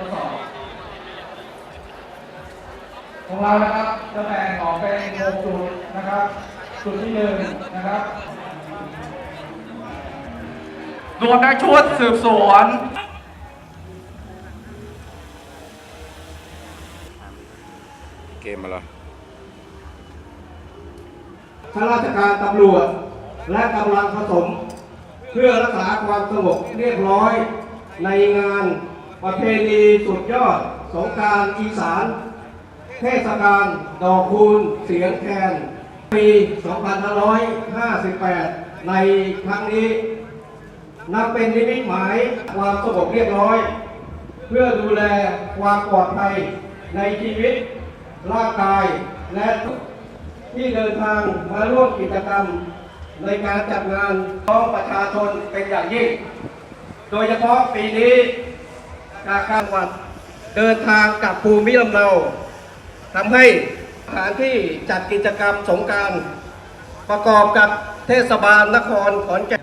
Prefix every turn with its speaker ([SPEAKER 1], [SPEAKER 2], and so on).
[SPEAKER 1] ข้อสองของเรานะครับตำแหน่งออกเป็นหกจุดนะครับจุดที่หนึ่งนะครับ
[SPEAKER 2] รวมทั้ชุดสืบสวน
[SPEAKER 3] เกมมาแล้ว
[SPEAKER 4] ข้าราชการตำรวจ และกำลังผสม เพื่อรักษาความสงบเรียบร้อยในงาน ประเพณีสุดยอดสงการอีสาน เทศกาลดอกคูณเสียงแคนปี 2558 ในครั้งนี้ นับเป็นนิมิตหมายความสงบเรียบร้อย เพื่อดูแลความปลอดภัยในชีวิต ร่างกายและที่เดินทางมาร่วมกิจกรรมในการจัดงานพ้องประชาชนเป็นอย่างยิ่ง โดยเฉพาะปีนี้ จากการวัดเดินทางกลับภูมิลำเนาทำให้สถานที่จัดกิจกรรมสงการประกอบกับเทศบาลนครขอนแก่น